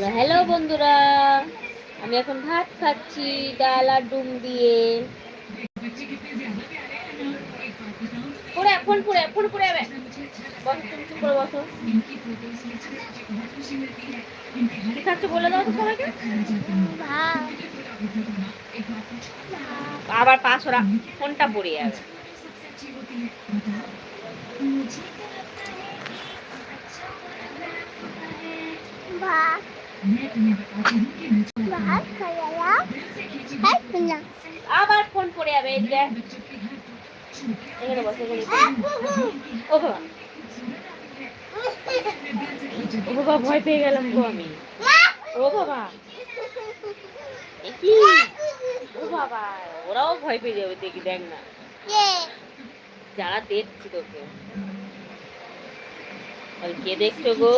Hello hello বন্ধুরা। আমি এখন ভাত খাচ্ছি, ডাল আর ডুম দিয়ে। বসো কি খাচ্ছ বলে দাও আবার ওরা, ফোনটা পড়ে যাবে ভাত আবার ফোন পড়ে যাবে ও বাবা, ভয় পেয়ে গেলাম গো আমি। ও বাবা। কি ও বাবা, ওরাও ভয় পেয়ে যাবে, দেখি, দেখ না। যারা দেখছি তোকে। কে দেখছ গো?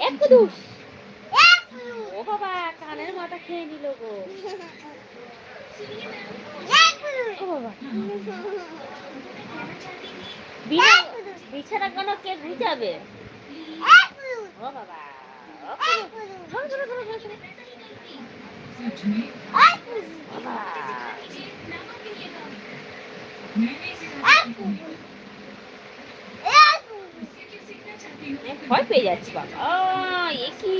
এক কুদুস ও বাবা কানের মাথা খেয়ে নিল গো। ও বাবা। বিছানা কেন কে গুছাবে ও বাবা। বাবা। ভয় পেয়ে যাচ্ছি বাবা আহ, এ কি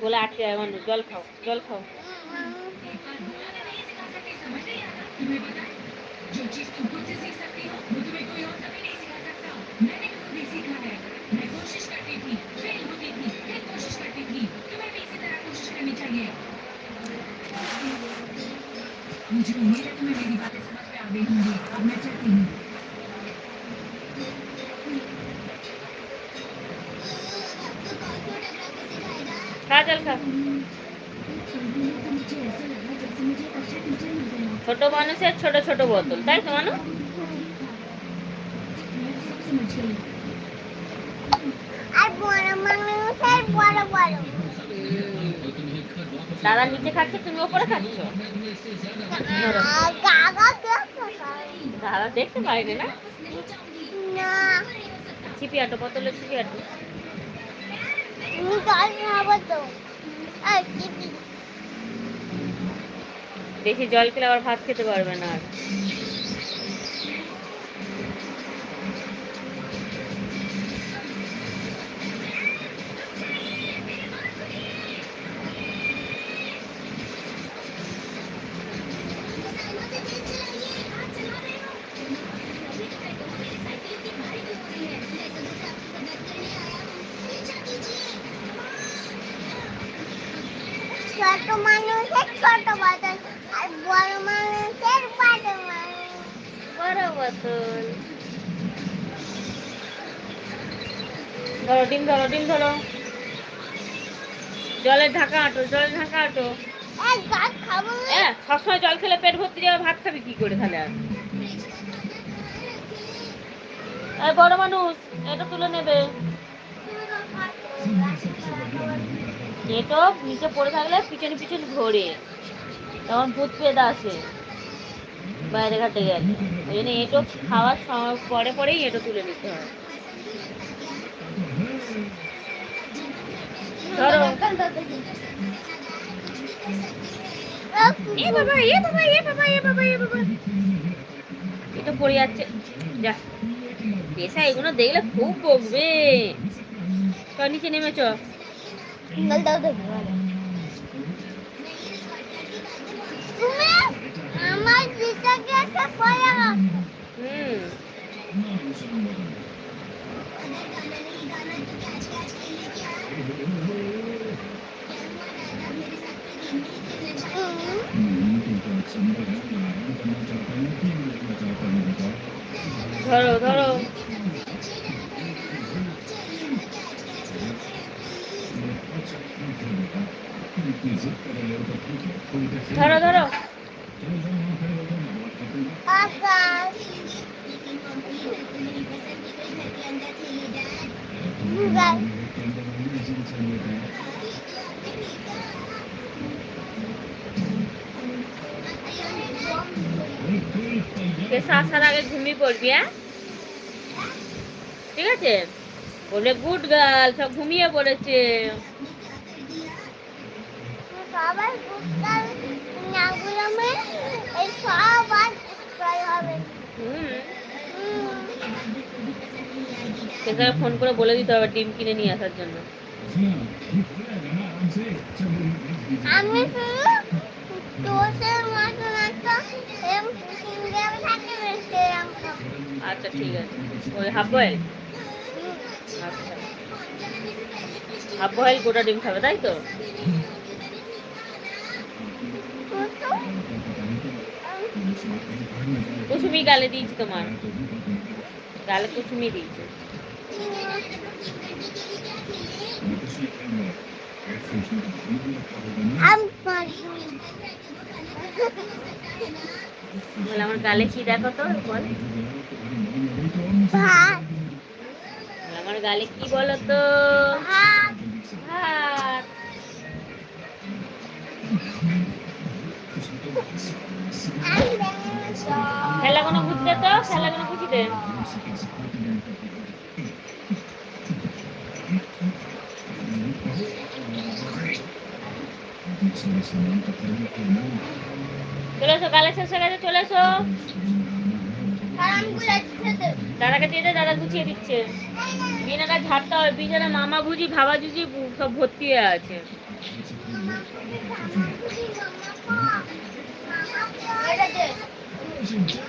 বলে আটকে যাবে মানুষ জল খাও জল খাও मुझे उम्मीद है तुम्हें मेरी बातें समझ में आ गई होंगी अब मैं चलती हूँ ছোট মানুষের ছোট ছোট বোতল তাই তো মানুষ দাদা নিচে খাচ্ছে তুমি ওপরে খাচ্ছ? দাদা দেখতে পাইনি না? ছিপি আটো বোতলে ছিপি আটো তুমি জল খাব তো। আর টিপি বেশি জল খেলে আবার ভাত খেতে পারবে না আর। ধরো ডিম ধরো ডিম ধরো। জলের ঢাকা আটো জলের ঢাকা আটো। সবসময় জল খেলে পেট ভর্তি যাবে ভাত খাবি কি করে তাহলে আর? এই বড় মানুষ এটা তুলে নেবে। এটো নিচে পড়ে থাকলে পিছনে পিছনে ঘোরে। তখন ভূত পেদ আসে। বাইরে ঘাটে গেলে। ওই জন্য এটো খাওয়ার সময় পরে পরেই এটো তুলে নিতে হয়। এটা পড়ে যাচ্ছে। যা। পেশা এগুলো দেখলে খুব বকবে। চ নিচে নেমে চ জল দাও দেখি তুমি আমার দিদাকে একটা পড়া হুম ধরো ধরো ধরো ধরো আকাশ গাছ পেশা আসার আগে ঘুমিয়ে পড়বি হ্যাঁ? ঠিক আছে? বলে, গুড গার্ল, সব ঘুমিয়ে পড়েছে। সবাই বুঝতাম নাগুলো এই সবার জয় হবে হুম হুম। সেখানে ফোন করে বলে দিতে হবে ডিম কিনে নিয়ে আসার জন্য। আমি। আচ্ছা ঠিক আছে। ওই হাফ বয়েল? আচ্ছা। হাফ বয়েল গোটা ডিম খাবে তাই তো? কুসুমি গালে দিয়েছি তোমার। গালে কুসুমি দিয়েছে। বলে আমার গালে কি দেখো তো? বল। আমার গালে কি বলো তো। খেলা কোনো বুঝতে তো? খেলা কোনো বুঝিতে চলে এসো হয়ে গেছে চলে এসো। দাদাকে দিয়ে দে, দাদা গুছিয়ে দিচ্ছে। বিনাটা ঝাড়তে হবে বিছানা মামা বুঝি ভাবা জুজি সব ভর্তি হয়ে আছে।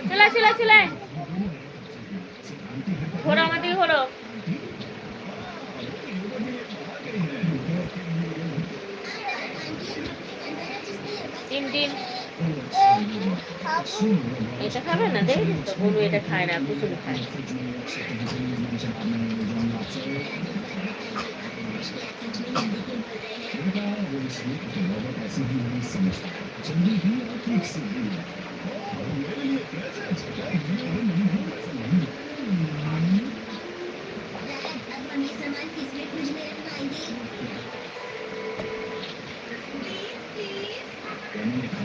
চলে চলে চলে ঘোরো আমার দিকে ঘোরো। ডিম ডিম খাব। এটা খাবে না দেখেছিস তো বলু এটা খায় না কুসুম খায়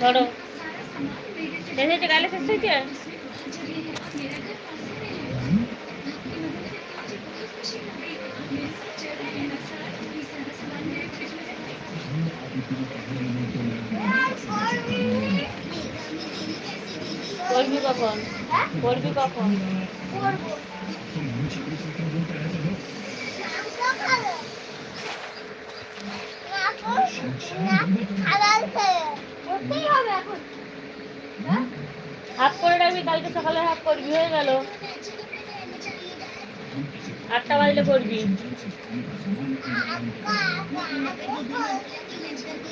ধরো শেষ হয়েছে গালে শেষ হয়েছে করবি কখন করবি কখন করব। নামটা ভালো। নাম- নাম হালাল ছেলে। করতেই হবে এখন। হ্যাঁ? হাফ করে রাখবি কালকে সকালে হাফ করবি, হয়ে গেল। আটটা বাজলে করবি।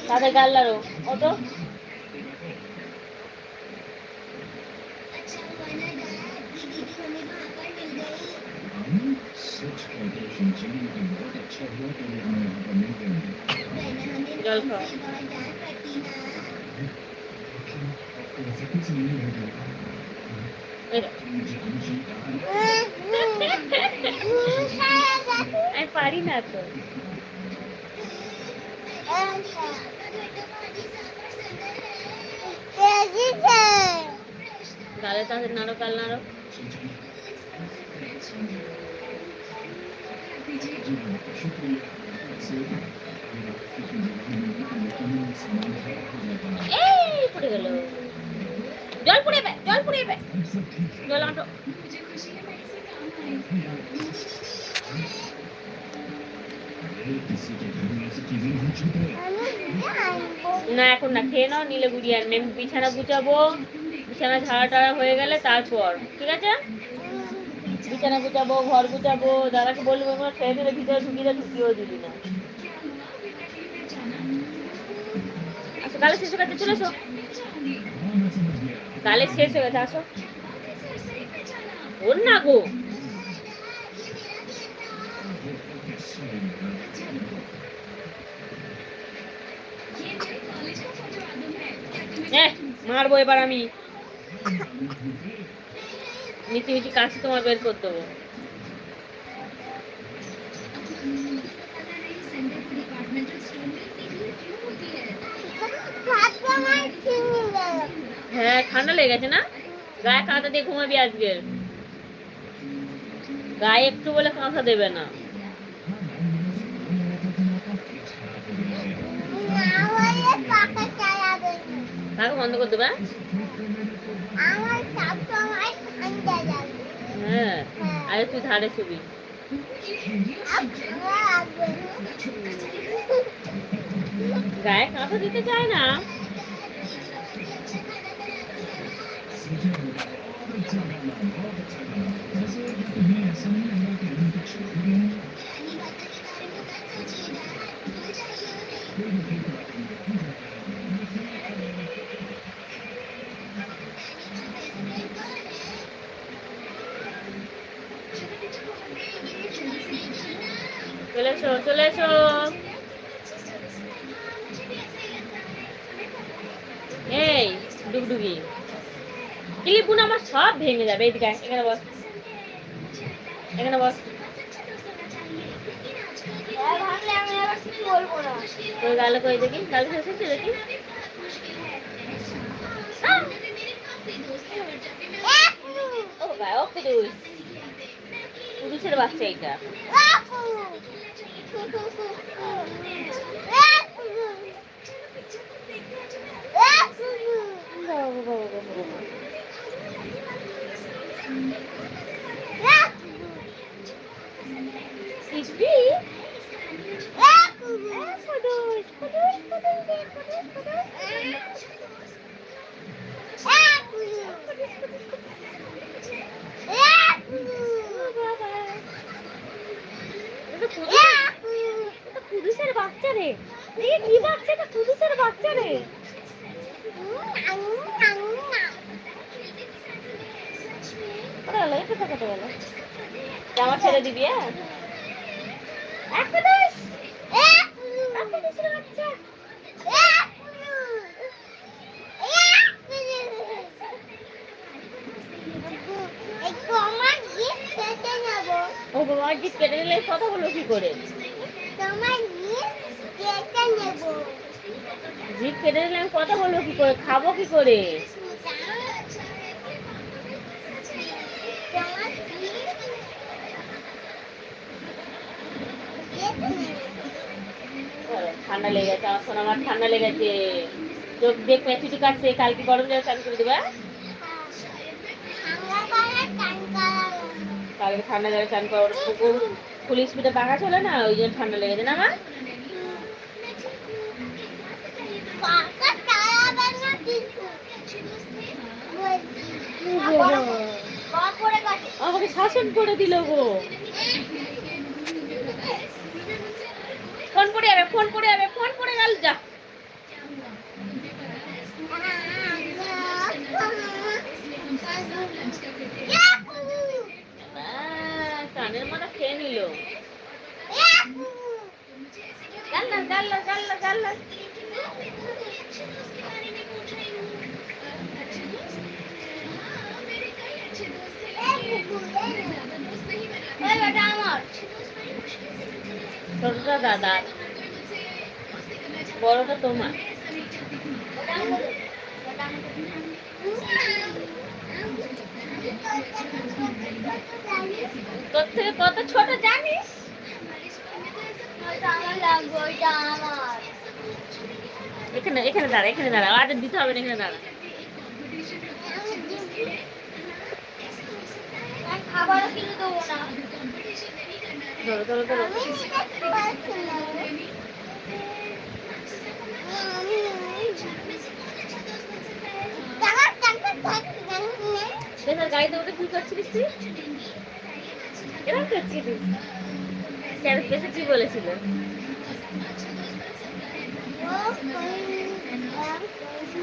তাদের গাল্লারও অত? জল খাও আমি পারি না তো। গালে তাদের নাড়ো কাল নাড়ো। না, এখন না, খেয়ে নাও, নিলে গুড়িয়ে আর আমি বিছানা গুছাবো। বিছানা ঝাড়া টাড়া হয়ে গেলে তারপর, ঠিক আছে? বিছানা গুছাবো, ঘর গুছাবো। দাদাকে বলব খেয়ে দিলে ভিতরে ঢুকিয়ে ঢুকিয়েও দিবি না। তাহলে শেষ কাছে চলে এসো। কালে শেষ হয়ে গেছে, আসো। ওর না গো। মারবো এবার আমি। মিচি মিচি কাশি তোমার বের করে দেবো ভাতটা আমার চিনি গেল হ্যাঁ ঠান্ডা লেগেছে না? গায়ে কাঁথা দিয়ে ঘুমাবি আজকে। গায়ে একটু বলে কাঁথা দেবে না। কাকে বন্ধ করে দেবে? হ্যাঁ আরে তুই ধারে ছবি। গায়ে কাঁথা দিতে চায় না। All the time, all the time. To be, যাবে এইদিকে আয়, এখানে বস। এখানে বস। তোর গালে কই দেখি? গালে শেষ হচ্ছে দেখি? ও বাবা ও কুদুসের বাচ্চা এটা কুদুসের বাচ্চা রে। কি বাচ্চা? এটা কুদুসের বাচ্চা রে। কোথায় গেল এটা কোথায় গেল জামা ছেড়ে দিবি হ্যাঁ? আমার ও বাবা কেটে নিলে কথা বলো কি করে? তোমার জিত কেটে নিলে আমি কথা বলব কি করে? খাব কি করে? ঠান্ডা লেগেছে আমার শোনা আমার ঠান্ডা লেগেছে চোখ দিয়ে পেঁচুটি কাটছে, কালকে গরম জল চান করে দেবে কালকে ঠান্ডা জলে চান করো, পুকুর, ফুল স্পিডে পাকা চলে না, ওই জন্য ঠান্ডা লেগেছে, না আমার আমাকে শাসন করে দিল গো। ফোন করে যাবে ফোন করে যাবে ফোন করে গেল যা। আহ, কানের মাথা খেয়ে নিল। গাল্লা গাল্লা গাল্লা গাল্লা ছোটটা দাদার বড়টা তোমার। তোর থেকে কত ছোট জানিস? এখানে এখানে দাঁড়া এখানে দাঁড়া। আজ দিতে হবে এখানে দাঁড়া। খাবারও কিনে দেবো না। ধরো ধরো ধরো। গাড়িতে উঠে কি করছিলিস তুই? এরকম করছিলিস স্যার পেছে কি বলেছিল?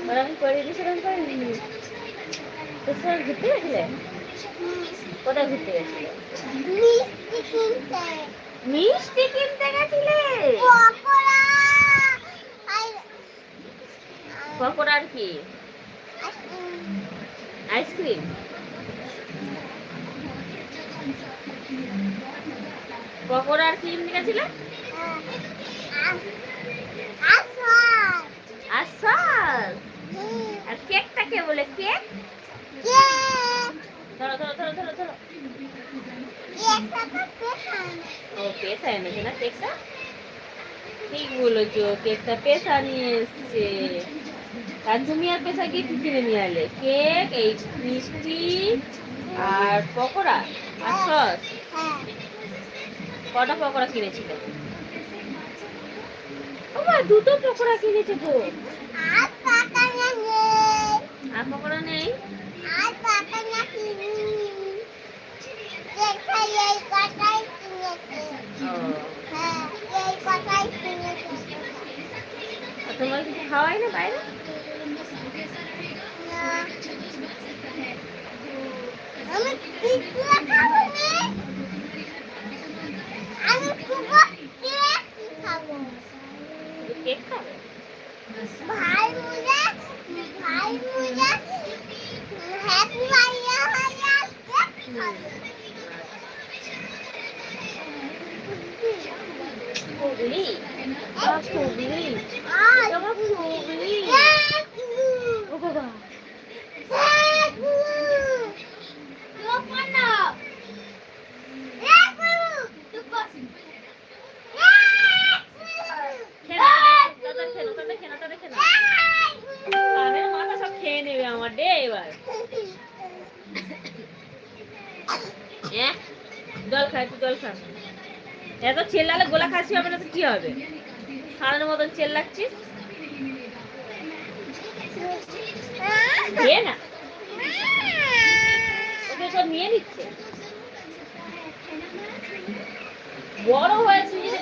ওরকম করে এরকম করে দিস তোর সঙ্গে ঘুরতে গেছিলে? কোথায় ঘুরতে গেছিলে? মিষ্টি কিনতে। মিষ্টি কিনতে গেছিলে? পকোড়া। আর পকোড়ার কি? আইসক্রিম? পকোড়ার কি কিনতে গেছিলে? আসার। আর সস আর কেকটা কে বলে কেক কে ধরো ধরো ধরো ধরো ধরো একটা তো পেছন ও পেশা এনেছে না ঠিক কেকটা পেশা নিয়ে আর পেশা কি কিনে নিয়ে কেক এই মিষ্টি আর পকোড়া আর সস কটা পকোড়া দুটো পকোড়া কিনেছে তো। আর পকোড়া নেই। আর কিনি দেখা এই কথাই কিনেছে ও হ্যাঁ এই কথাই কিনেছে আর তোমার কিছু খাওয়াই না বাইরে? কেক খাব? ভাই মুজে ভাই মুজে হ্যাপি ভাইয়া হয়ে আসছে খাব হুগলি বা হুগলি আর তোমার হুগলি ও বাবা খেলো তাদের খেলো তাদের খেলো তাদের খেলো কানের মাথা সব খেয়ে নেবে আমার ডে এবার হ্যাঁ জল খা একটু জল খা এত চেল্লালে গোলা খাসি হবে না তো কি হবে? সারানোর মতন চেল্লাচ্ছিস? দিয়ে না। ওকে সব নিয়ে নিচ্ছে। বড় হয়েছে যদি?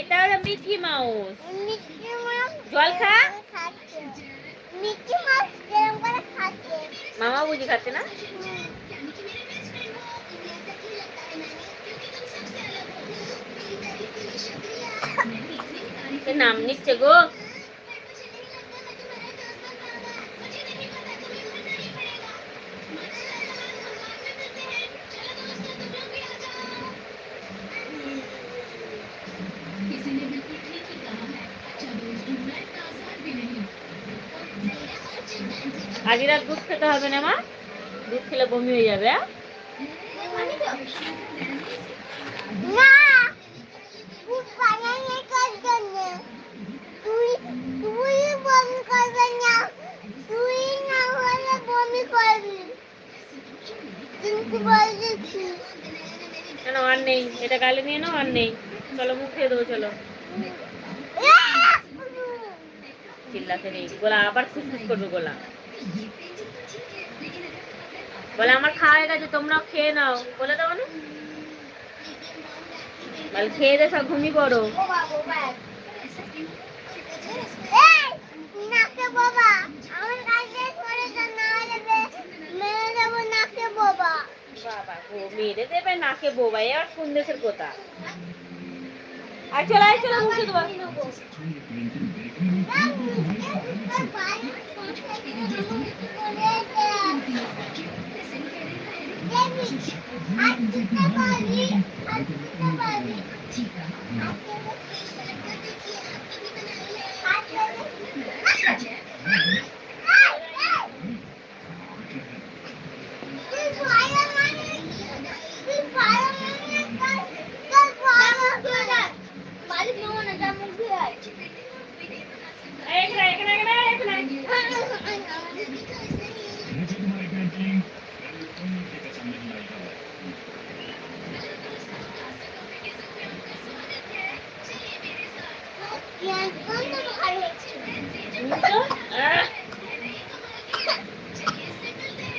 এটা হলো মিকি মাউস। জল খা। মিকি মাউস কেরম করে খাচ্ছে। মামা বুঝি খাচ্ছে না? সে নাম নিচ্ছে গো আজ রাত দুধ খেতে হবে না মা দুধ খেলে বমি হয়ে যাবে হ্যাঁ? না তুই বানাই করবে না তুই তুই বমি করবে না তুই না হলে বমি করবি কিন্তু বলছি কেন আর নেই, এটা গালে নিয়ে নাও আর নেই। চলো, মুখ খেয়ে দেবো, চলো। চিল্লাতে নেই। গোলা, আবার খুশখুশ করবে গোলা। বলে, আমার খাওয়া হয়ে গেছে, তোমরাও খেয়ে নাও। বলে দেবো না। বলে, খেয়ে দে, সব ঘুমিয়ে পড়ো। বাবা আমার কাছে সরে যা না হলে বে- মেরে দেবো নাকে বাবা বাবা গো মেরে দেবে, নাকে বোবা এবার কোন দেশের কথা। আর চলো আয় চলো মুখে দেবো। বাড়ির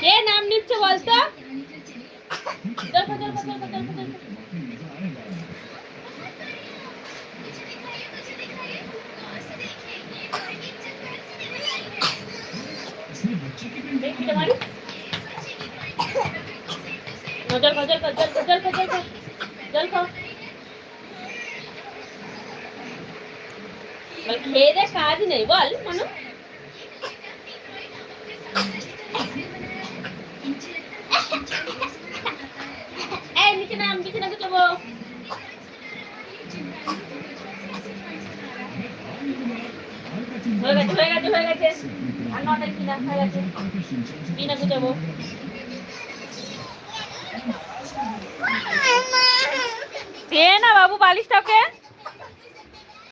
কে নাম নিচ্ছে বলতো? জল খা, জল খা, জল খাও জল খাও জল খাও জল খাও জল খাও। জল খাও বল, খেয়ে দে কাজ নেই, বল, মানু। এই, নিচে নাম নিচে নাম যাব হয়ে গেছে হয়ে গেছে হয়ে গেছে। আর নটা কিনা হয়ে গেছে কিনা গুছাবো দে না বাবু বালিশটাকে।